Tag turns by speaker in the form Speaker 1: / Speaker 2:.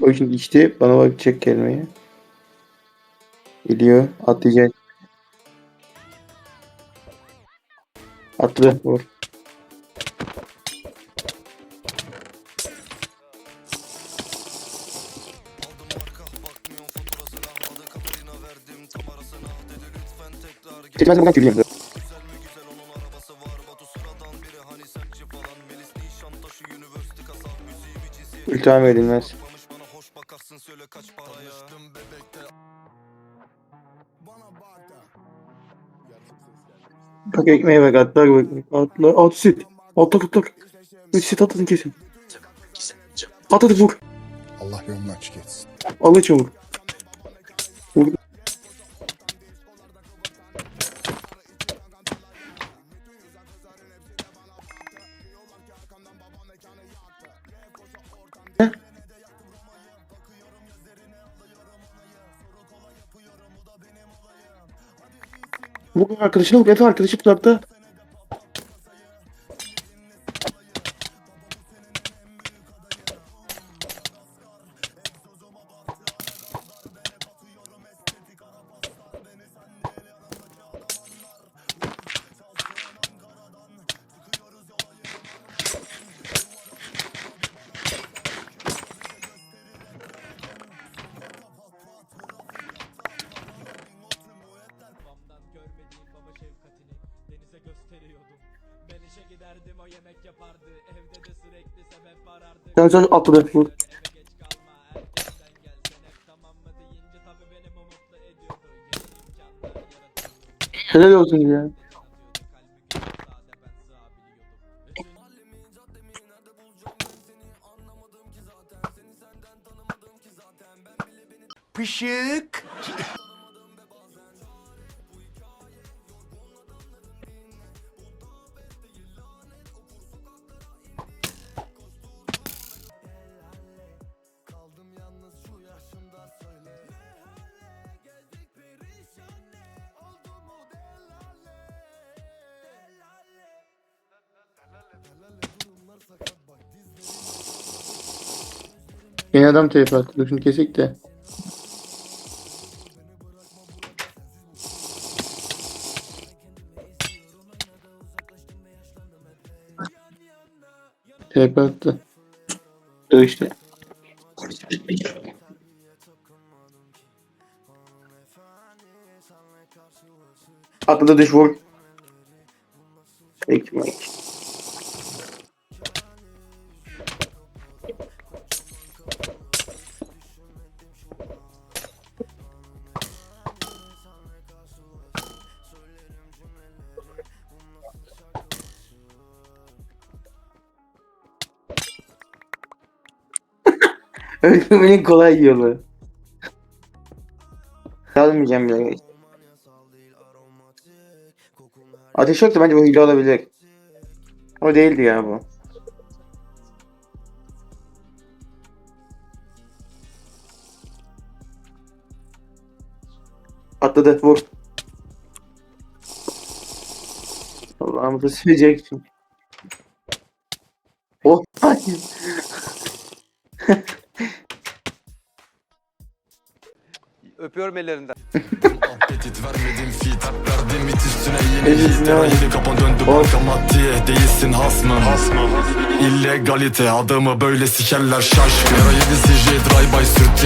Speaker 1: O şimdi içti. Bana bakacak gelmeye. Geliyor. Atlayacak. Atladı. Vur. Çekmez buradan gülüyor. İltiham edilmez. Bak ekmeğe bak atlar bak. Atla at süt. Atla atla. Üç süt atladın kesin. At hadi vur.
Speaker 2: Allah yolunu açık etsin.
Speaker 1: Al çabuk. Vur arkadaşına vur. Efe arkadaşı tutakta.
Speaker 3: Yeni imkanlar yaratıyordum.
Speaker 1: Helal olsun ya.
Speaker 2: Pışık.
Speaker 1: Yeni adam teyfe attı. Dur şunu kesik de. Teyfe attı. Dur işte. Atladı düş vur. Ekmek. Öldürmenin kolay yolu. Almayacağım bile. Ateş yoktu bence bu hile olabilir. O değildi ya bu. Atladı vur. Allah'ım bu sürecek şimdi. Oh hayır.
Speaker 4: Öpüyorum ellerinden.
Speaker 5: Tehdit vermedim feedback verdim it üstüne yine
Speaker 1: Evet,
Speaker 5: yiğitler
Speaker 1: evet.
Speaker 5: Yedi kapan döndü banka maddiye değilsin hasmım. İllegalite adamı böyle sikerler şaşkın. 7 CJ drive by sürtü